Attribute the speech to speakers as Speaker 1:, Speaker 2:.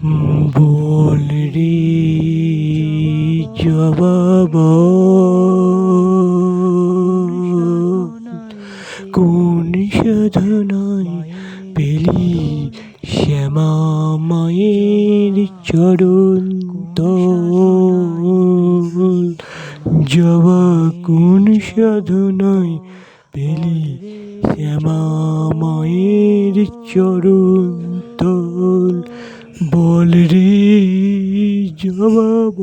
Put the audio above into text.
Speaker 1: বলি জবাব। কোন সাধনায় পেলি শ্যামায়ের চরণ যাওয়া কোন সাধনায় পেলি শ্যামায়ের চরণ তো বলিৰি জমাব।